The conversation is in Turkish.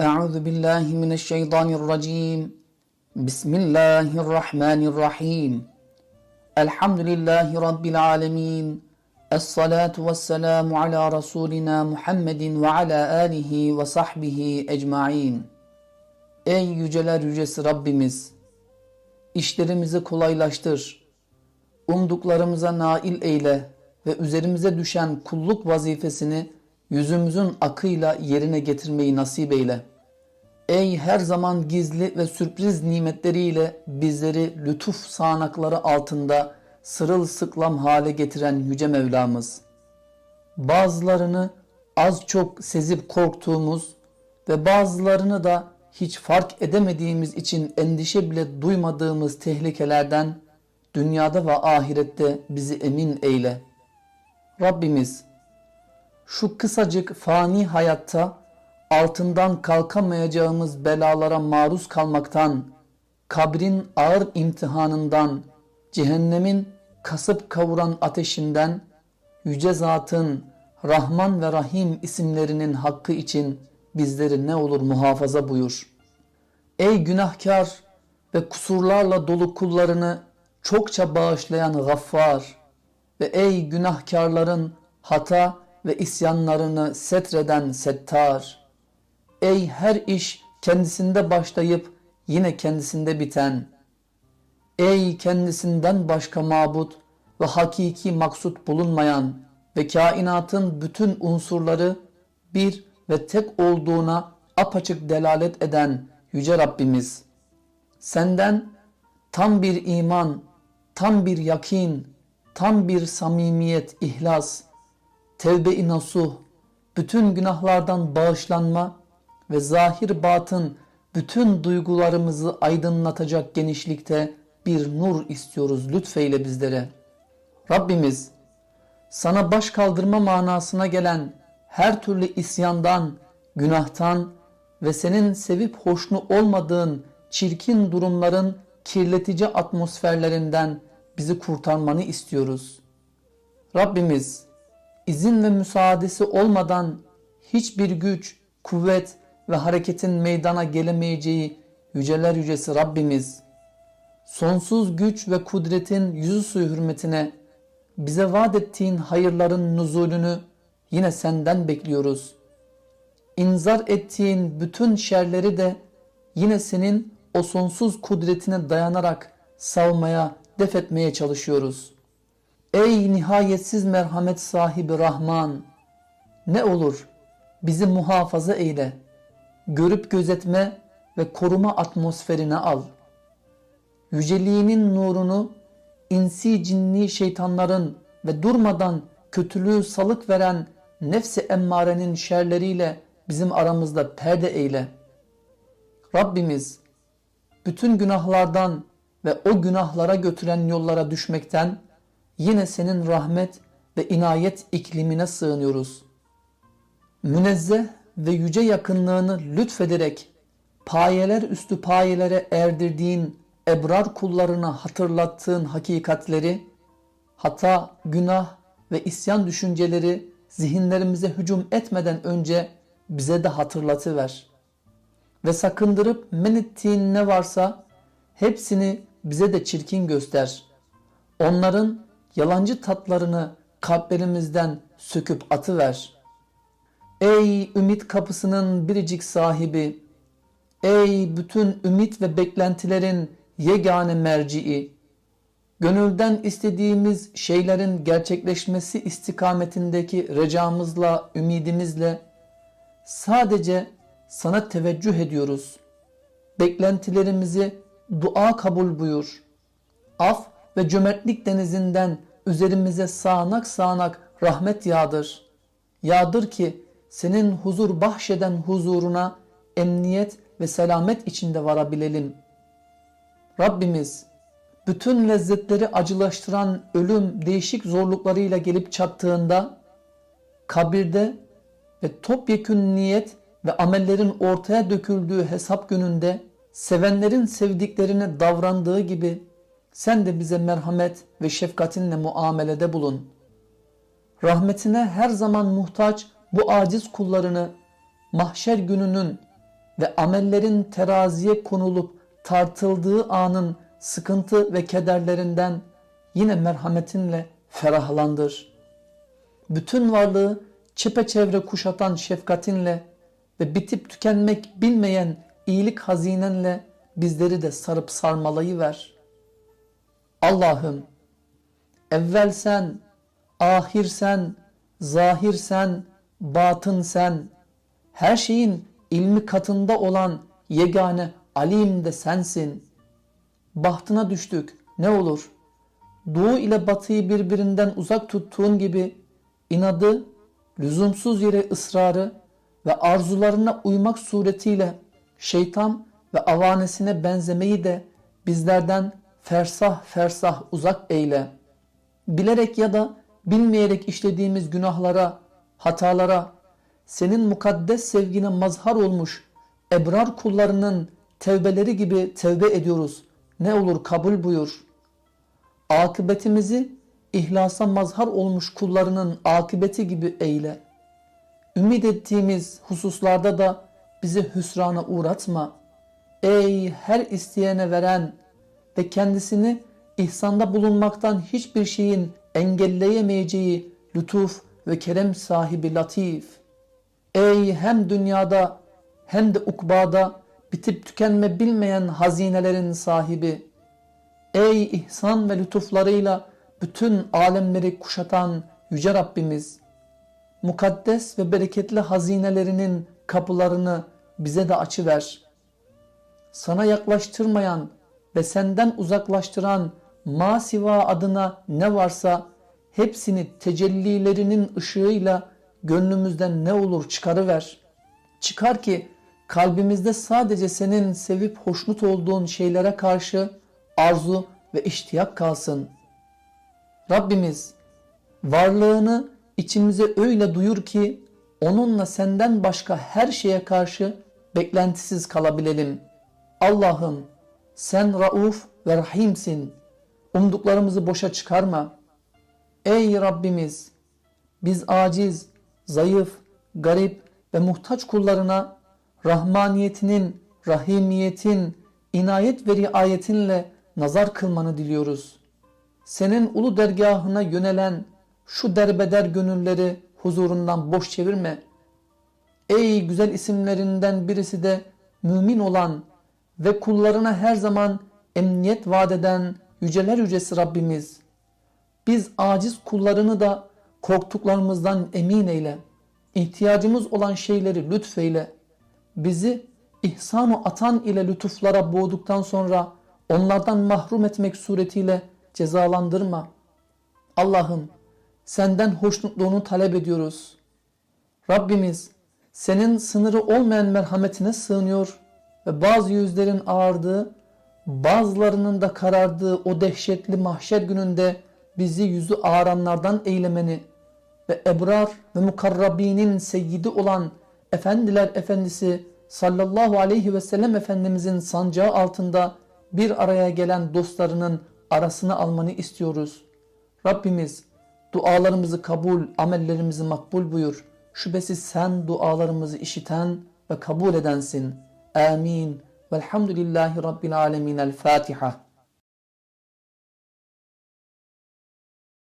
أعوذ بالله من الشيطان الرجيم بسم الله الرحمن الرحيم الحمد لله رب العالمين الصلاة والسلام على رسولنا محمد وعلى آله وصحبه أجمعين Ey yüceler yücesi Rabbimiz! işlerimizi kolaylaştır, umduklarımıza nail eyle ve üzerimize düşen kulluk vazifesini yüzümüzün akıyla yerine getirmeyi nasip eyle. Ey her zaman gizli ve sürpriz nimetleriyle bizleri lütuf sağanakları altında sırılsıklam hale getiren Yüce Mevlamız. Bazılarını az çok sezip korktuğumuz ve bazılarını da hiç fark edemediğimiz için endişe bile duymadığımız tehlikelerden dünyada ve ahirette bizi emin eyle. Rabbimiz şu kısacık fani hayatta altından kalkamayacağımız belalara maruz kalmaktan, kabrin ağır imtihanından, cehennemin kasıp kavuran ateşinden, yüce zatın Rahman ve Rahim isimlerinin hakkı için bizleri ne olur muhafaza buyur. Ey günahkar ve kusurlarla dolu kullarını çokça bağışlayan gaffar ve ey günahkarların hata ve isyanlarını setreden settar. Ey her iş kendisinde başlayıp yine kendisinde biten. Ey kendisinden başka mabut ve hakiki maksut bulunmayan ve kainatın bütün unsurları bir ve tek olduğuna apaçık delalet eden Yüce Rabbimiz. Senden tam bir iman, tam bir yakin, tam bir samimiyet, ihlas, tevbe-i nasuh, bütün günahlardan bağışlanma ve zahir batın bütün duygularımızı aydınlatacak genişlikte bir nur istiyoruz lütfeyle bizlere. Rabbimiz sana baş kaldırma manasına gelen her türlü isyandan, günahtan ve senin sevip hoşnu olmadığın çirkin durumların kirletici atmosferlerinden bizi kurtarmanı istiyoruz. Rabbimiz izin ve müsaadesi olmadan hiçbir güç, kuvvet ve hareketin meydana gelemeyeceği yüceler yücesi Rabbimiz, sonsuz güç ve kudretin yüzü suyu hürmetine bize vaat ettiğin hayırların nuzulünü yine senden bekliyoruz. İnzar ettiğin bütün şerleri de yine senin o sonsuz kudretine dayanarak savmaya, def etmeye çalışıyoruz. Ey nihayetsiz merhamet sahibi Rahman! Ne olur bizi muhafaza eyle, görüp gözetme ve koruma atmosferine al. Yüceliğinin nurunu insi cinni şeytanların ve durmadan kötülüğü salık veren nefsi emmarenin şerleriyle bizim aramızda perde eyle. Rabbimiz bütün günahlardan ve o günahlara götüren yollara düşmekten yine senin rahmet ve inayet iklimine sığınıyoruz. Münezzeh ve yüce yakınlığını lütfederek payeler üstü payelere erdirdiğin ebrar kullarına hatırlattığın hakikatleri, hata, günah ve isyan düşünceleri zihinlerimize hücum etmeden önce bize de hatırlatıver. Ve sakındırıp men ettiğin ne varsa hepsini bize de çirkin göster. Onların yalancı tatlarını kalplerimizden söküp atıver. Ey ümit kapısının biricik sahibi, ey bütün ümit ve beklentilerin yegane merci'i, gönülden istediğimiz şeylerin gerçekleşmesi istikametindeki recamızla, ümidimizle sadece sana teveccüh ediyoruz. Beklentilerimizi dua kabul buyur. Af ve cömertlik denizinden üzerimize sağanak sağanak rahmet yağdır. Yağdır ki senin huzur bahşeden huzuruna emniyet ve selamet içinde varabilelim. Rabbimiz bütün lezzetleri acılaştıran ölüm değişik zorluklarıyla gelip çattığında kabirde ve topyekün niyet ve amellerin ortaya döküldüğü hesap gününde sevenlerin sevdiklerine davrandığı gibi sen de bize merhamet ve şefkatinle muamelede bulun. Rahmetine her zaman muhtaç bu aciz kullarını mahşer gününün ve amellerin teraziye konulup tartıldığı anın sıkıntı ve kederlerinden yine merhametinle ferahlandır. Bütün varlığı çepeçevre kuşatan şefkatinle ve bitip tükenmek bilmeyen iyilik hazinenle bizleri de sarıp sarmalayı ver. Allah'ım evvel sen, ahir sen, zahir sen, batın sen, her şeyin ilmi katında olan yegane alim de sensin. Bahtına düştük ne olur? Doğu ile batıyı birbirinden uzak tuttuğun gibi inadı, lüzumsuz yere ısrarı ve arzularına uymak suretiyle şeytan ve avanesine benzemeyi de bizlerden fersah fersah uzak eyle. Bilerek ya da bilmeyerek işlediğimiz günahlara, hatalara, senin mukaddes sevgine mazhar olmuş ebrar kullarının tevbeleri gibi tevbe ediyoruz. Ne olur kabul buyur. Akıbetimizi ihlasa mazhar olmuş kullarının akıbeti gibi eyle. Ümit ettiğimiz hususlarda da bizi hüsrana uğratma. Ey her isteyene veren ve kendisini ihsanda bulunmaktan hiçbir şeyin engelleyemeyeceği lütuf ve kerem sahibi latif. Ey hem dünyada hem de ukbada bitip tükenme bilmeyen hazinelerin sahibi. Ey ihsan ve lütuflarıyla bütün alemleri kuşatan Yüce Rabbimiz, mukaddes ve bereketli hazinelerinin kapılarını bize de açıver. Sana yaklaştırmayan ve senden uzaklaştıran masiva adına ne varsa hepsini tecellilerinin ışığıyla gönlümüzden ne olur çıkarıver. Çıkar ki kalbimizde sadece senin sevip hoşnut olduğun şeylere karşı arzu ve iştiyak kalsın. Rabbimiz varlığını içimize öyle duyur ki onunla senden başka her şeye karşı beklentisiz kalabilelim. Allah'ım sen rauf ve rahimsin. Umduklarımızı boşa çıkarma. Ey Rabbimiz biz aciz, zayıf, garip ve muhtaç kullarına rahmaniyetinin, rahimiyetin, inayet ve riayetinle nazar kılmanı diliyoruz. Senin ulu dergahına yönelen şu derbeder gönülleri huzurundan boş çevirme. Ey güzel isimlerinden birisi de mümin olan ve kullarına her zaman emniyet vadeden yüceler yücesi Rabbimiz. Biz aciz kullarını da korktuklarımızdan emin eyle. İhtiyacımız olan şeyleri lütfeyle. Bizi ihsan atan ile lütuflara boğduktan sonra onlardan mahrum etmek suretiyle cezalandırma. Allah'ım senden hoşnutluğunu talep ediyoruz. Rabbimiz senin sınırı olmayan merhametine sığınıyor ve bazı yüzlerin ağardığı, bazılarının da karardığı o dehşetli mahşer gününde bizi yüzü ağaranlardan eylemeni ve ebrar ve mukarrabinin seyyidi olan Efendiler Efendisi sallallahu aleyhi ve sellem Efendimizin sancağı altında bir araya gelen dostlarının arasına almanı istiyoruz. Rabbimiz dualarımızı kabul, amellerimizi makbul buyur. Şüphesiz sen dualarımızı işiten ve kabul edensin. آمين. والحمد لله رب العالمين. الفاتحة.